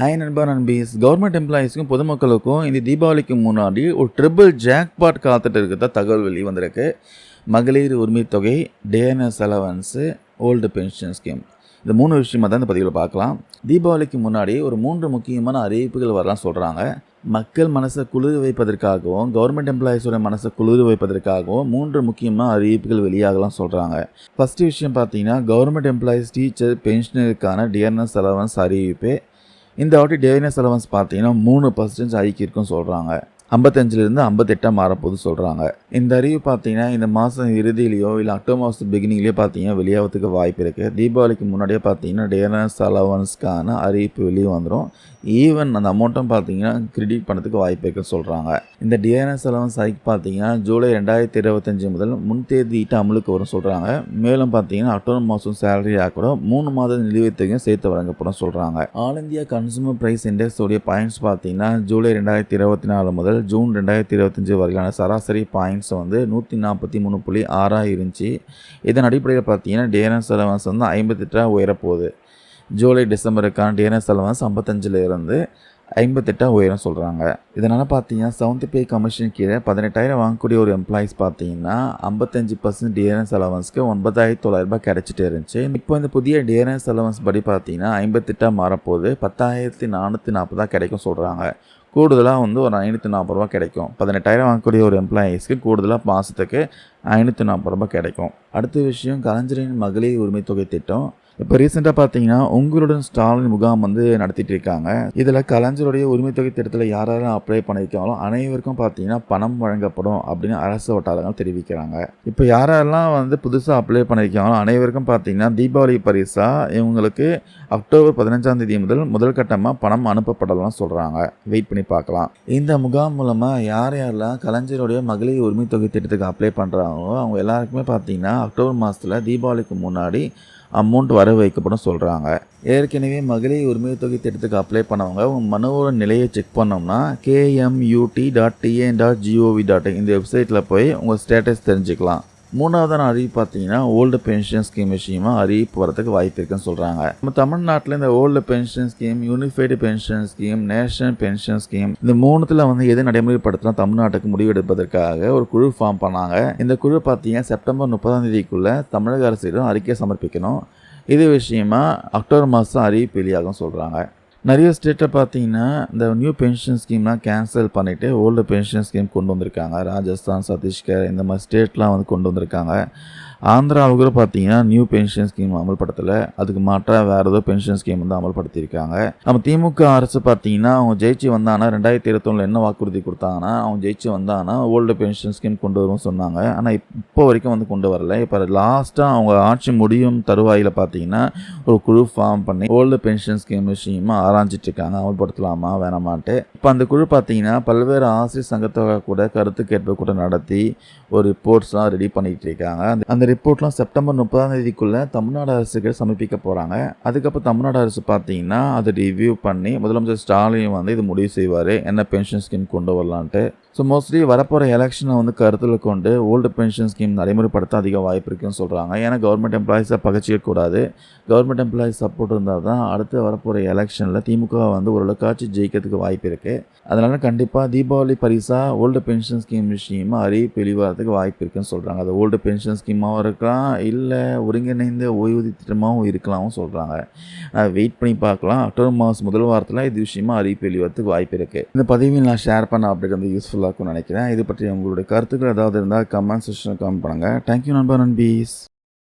Hi நண்பா நண்பீஸ். Government எம்ப்ளாயீஸ்க்கும் பொதுமக்களுக்கும் இந்த தீபாவளிக்கு முன்னாடி ஒரு ட்ரிபிள் ஜாக்பாட் காத்துட்டு இருக்கிறதா தகவல் வெளி வந்திருக்கு. மகளிர் உரிமை தொகை TNS allowance old pension scheme இந்த மூணு விஷயமா தான் இந்த பதிவில் பார்க்கலாம். தீபாவளிக்கு முன்னாடி ஒரு மூன்று முக்கியமான அறிவிப்புகள் வரலாம் சொல்கிறாங்க மக்கள் மனசை குளிர் வைப்பதற்காகவும் கவர்மெண்ட் எம்ப்ளாயீஸோட மனசை குளிர் வைப்பதற்காகவும் மூன்று முக்கியமான அறிவிப்புகள் வெளியாகலாம் சொல்கிறாங்க ஃபஸ்ட்டு விஷயம் பார்த்தீங்கன்னா கவர்மெண்ட் எம்ப்ளாயீஸ் டீச்சர் பென்ஷனருக்கான டிஎன்எஸ் அலவன்ஸ் அறிவிப்பு. இந்த வாட்டி டேவினஸ் அலவன்ஸ் பார்த்தீங்கன்னா மூணு பர்சன்டேஜ் ஹைக் இருக்குன்னு சொல்கிறாங்க ஐம்பத்தஞ்சிலிருந்து ஐம்பத்தெட்டாக மாறப்போகுது சொல்கிறாங்க இந்த அறிவு பார்த்தீங்கன்னா இந்த மாதம் இறுதியிலையோ இல்லை அக்டோபர் மாதம் பிகினிங்லேயோ பார்த்தீங்கன்னா வெளியாகிறதுக்கு வாய்ப்பு இருக்குது தீபாவளிக்கு முன்னாடியே பார்த்தீங்கன்னா டேரன்ஸ் அலவன்ஸ்க்கான அறிவிப்பு வெளியே வந்துடும் ஈவன் அந்த அமௌண்ட்டும் பார்த்தீங்கன்னா கிரெடிட் பண்ணதுக்கு வாய்ப்பு இருக்குன்னு சொல்கிறாங்க இந்த டிஆர்எஸ் அலவன்ஸ் ஹைக் பார்த்தீங்கன்னா ஜூலை ரெண்டாயிரத்தி இருபத்தஞ்சி முதல் முன்தேதியிட்டு அமலுக்கு வரும் சொல்கிறாங்க மேலும் பார்த்தீங்கன்னா அக்டோபர் மாதம் சேலரியாக கூட மூணு மாத நிலுவைத்தையும் சேர்த்து வழங்கப்படும் சொல்கிறாங்க ஆல் இந்தியா கன்சூமர் ப்ரைஸ் இண்டெக்ஸோடைய பாயிண்ட்ஸ் பார்த்தீங்கன்னா ஜூலை ரெண்டாயிரத்தி இருபத்தி நாலு முதல் ஜூன் ரெண்டாயிரத்தி இருபத்தஞ்சி வரையிலான சராசரி பாயிண்ட்ஸ் வந்து நூற்றி நாற்பத்தி மூணு புள்ளி ஆறாக இருந்துச்சு. இதன் அடிப்படையில் பார்த்தீங்கன்னா டேரன்ஸ் அலவன்ஸ் வந்து ஐம்பத்தெட்டாக உயரப்போகுது. ஜூலை டிசம்பருக்கான டேரன்ஸ் அலவன்ஸ் ஐம்பத்தஞ்சில் இருந்து ஐம்பத்தெட்டாக உயரம் சொல்கிறாங்க இதனால் பார்த்தீங்கன்னா செவன்த் பே கமிஷன் கீழே பதினெட்டாயிரம் வாங்கக்கூடிய ஒரு எம்ப்ளாயிஸ் பார்த்தீங்கன்னா ஐம்பத்தஞ்சு பர்சன்ட் டிஎன்எஸ் அலவன்ஸ்க்கு ஒன்பதாயிரத்தி தொள்ளாயிரரூபா கிடச்சிட்டு இருந்துச்சு. இப்போ இந்த புதிய டிஎன்எஸ் அலவன்ஸ் படி பார்த்தீங்கன்னா ஐம்பத்தெட்டாக மாறப்போகுது. பத்தாயிரத்தி நானூற்றி நாற்பதாக கிடைக்கும் சொல்கிறாங்க கூடுதலாக வந்து ஒரு ஐநூற்றி நாற்பது ரூபா கிடைக்கும். பதினெட்டாயிரம் வாங்கக்கூடிய ஒரு எம்ப்ளாயீஸ்க்கு கூடுதலாக மாதத்துக்கு ஐநூற்றி நாற்பது ரூபா கிடைக்கும். அடுத்த விஷயம் கலைஞரின் மகளிர் உரிமை தொகை திட்டம். இப்போ ரீசெண்டாக பார்த்தீங்கன்னா உங்களுடன் ஸ்டாலின் முகாம் வந்து நடத்திட்டு இருக்காங்க. இதில் கலைஞருடைய உரிமை தொகை திட்டத்தில் யாரெல்லாம் அப்ளை பண்ணியிருக்காங்களோ அனைவருக்கும் பார்த்தீங்கன்னா பணம் வழங்கப்படும் அப்படின்னு அரசு வட்டாரங்கள் தெரிவிக்கிறாங்க. இப்போ யாரெல்லாம் வந்து புதுசாக அப்ளை பண்ணியிருக்காங்களோ அனைவருக்கும் பார்த்தீங்கன்னா தீபாவளி பரிசாக இவங்களுக்கு அக்டோபர் பதினஞ்சாம் தேதி முதல் முதல் கட்டமாக பணம் அனுப்பப்படலாம் சொல்கிறாங்க வெயிட் பண்ணி பார்க்கலாம். இந்த முகாம் மூலமாக யார் யாரெல்லாம் கலைஞருடைய மகளிர் உரிமை தொகை திட்டத்துக்கு அப்ளை பண்ணுறாங்களோ அவங்க எல்லாருக்குமே பார்த்தீங்கன்னா அக்டோபர் மாதத்தில் தீபாவளிக்கு முன்னாடி அமௌண்ட் வர வைக்கப்படும் சொல்கிறாங்க ஏற்கனவே மகளிர் உரிமை தொகை திட்டத்துக்கு அப்ளை பண்ணவங்க உங்கள் மனுவோட நிலையை செக் பண்ணோம்னா KMUT dot TN dot GOV dot இந்த வெப்சைட்டில் போய் உங்கள் ஸ்டேட்டஸ் தெரிஞ்சுக்கலாம். மூணாவதான அறிவிப்பு பார்த்தீங்கன்னா ஓல்டு பென்ஷன் ஸ்கீம் விஷயமா அறிவிப்பு வரதுக்கு வாய்ப்பு இருக்குன்னு சொல்கிறாங்க நம்ம தமிழ்நாட்டில் இந்த old pension scheme unified pension scheme national pension scheme இந்த மூணுத்தில் வந்து எது நடைமுறைப்படுத்தினா தமிழ்நாட்டுக்கு முடிவெடுப்பதற்காக ஒரு குழு ஃபார்ம் பண்ணாங்க. இந்த குழு பார்த்தீங்கன்னா செப்டம்பர் முப்பதாம் தேதிக்குள்ளே தமிழக அரசிடம் அறிக்கை சமர்ப்பிக்கணும். இது விஷயமா அக்டோபர் மாதம் அறிவிப்பு வெளியாகும் சொல்கிறாங்க நிறைய ஸ்டேட்டை பார்த்தீங்கன்னா இந்த நியூ பென்ஷன் ஸ்கீம்லாம் கேன்சல் பண்ணிவிட்டு ஓல்டு பென்ஷன் ஸ்கீம் கொண்டு வந்திருக்காங்க. ராஜஸ்தான் சத்தீஸ்கர் இந்த மாதிரி ஸ்டேட்லாம் வந்து கொண்டு வந்திருக்காங்க. ஆந்திராவுக்கு கூட பார்த்தீங்கன்னா நியூ பென்ஷன் ஸ்கீம் அமல்படுத்தலை. அதுக்கு மாற்றாக வேறு ஏதோ பென்ஷன் ஸ்கீம் வந்து அமல்படுத்தியிருக்காங்க. நம்ம திமுக அரசு பார்த்தீங்கன்னா அவங்க ஜெயிச்சு வந்தாங்கன்னா ரெண்டாயிரத்தி இருபத்தொன்னில் என்ன வாக்குறுதி கொடுத்தாங்கன்னா அவங்க ஜெயிச்சு வந்தாங்கன்னா ஓல்டு பென்ஷன் ஸ்கீம் கொண்டு வரும்னு சொன்னாங்க. ஆனால் இப்போ வரைக்கும் வந்து கொண்டு வரல. இப்போ லாஸ்ட்டாக அவங்க ஆட்சி முடியும் தருவாயில் பார்த்தீங்கன்னா ஒரு குழு ஃபார்ம் பண்ணி ஓல்டு பென்ஷன் ஸ்கீம் விஷயமா ஆராய்ச்சிட்டு இருக்காங்க. அமல்படுத்தலாமா வேணாமான்ட்டு. இப்போ அந்த குழு பார்த்தீங்கன்னா பல்வேறு ஆசிரியர் சங்கத்தொகை கூட கருத்து கேட்பு கூட நடத்தி ஒரு ரிப்போர்ட்ஸ்லாம் ரெடி பண்ணிகிட்டு இருக்காங்க. அந்த அந்த ரிப்போர்ட்லாம் செப்டம்பர் முப்பதாம் தேதிக்குள்ளே தமிழ்நாடு அரசுக்கு சமர்ப்பிக்க போகிறாங்க அதுக்கப்புறம் தமிழ்நாடு அரசு பார்த்தீங்கன்னா அதை ரிவ்யூ பண்ணி முதலமைச்சர் ஸ்டாலின் வந்து இது முடிவு செய்வார். என்ன பென்ஷன் ஸ்கீம் கொண்டு வரலான்ட்டு. ஸோ மோஸ்ட்லி வரப்போகிற எலெக்ஷனை வந்து கருத்தில் கொண்டு ஓல்டு பென்ஷன் ஸ்கீம் நடைமுறைப்படுத்த அதிக வாய்ப்பு இருக்குன்னு சொல்கிறாங்க ஏன்னா கவர்மெண்ட் எம்ப்ளாயிஸை பகச்சிக்கக்கூடாது கவர்மெண்ட் எம்ப்ளாயிஸ் சப்போர்ட் இருந்தால் தான் அடுத்து வரப்போகிற எலெக்ஷனில் திமுக வந்து ஓரளவுக்காச்சு ஜெயிக்கிறதுக்கு வாய்ப்பு இருக்குது அதனால் கண்டிப்பாக தீபாவளி பரிசாக ஓல்டு பென்ஷன் ஸ்கீம் விஷயமா அறிவிப்பு வெளிவரத்துக்கு வாய்ப்பு இருக்குன்னு சொல்கிறாங்க அது ஓல்டு பென்ஷன் ஸ்கீமாக இருக்கலாம் இல்லை ஒருங்கிணைந்த ஓய்வூதிய திட்டமாகவும் இருக்கலாம்னு சொல்கிறாங்க வெயிட் பண்ணி பார்க்கலாம். அக்டோபர் மாதம் முதல் வாரத்தில் இது விஷயமா அறிவிப்பு வெளிவரத்துக்கு வாய்ப்பு இருக்குது இந்த பதிவில் நான் ஷேர் பண்ண அப்படி வந்து யூஸ்ஃபுல்லாக இருக்கும்னு நினைக்கிறேன். இது பற்றி உங்களுடைய கருத்துக்கள் ஏதாவது இருந்தால் கமெண்ட் செஷனில் கமெண்ட் பண்ணுங்கள் தேங்க்யூ நண்பர் நண்பீஸ்.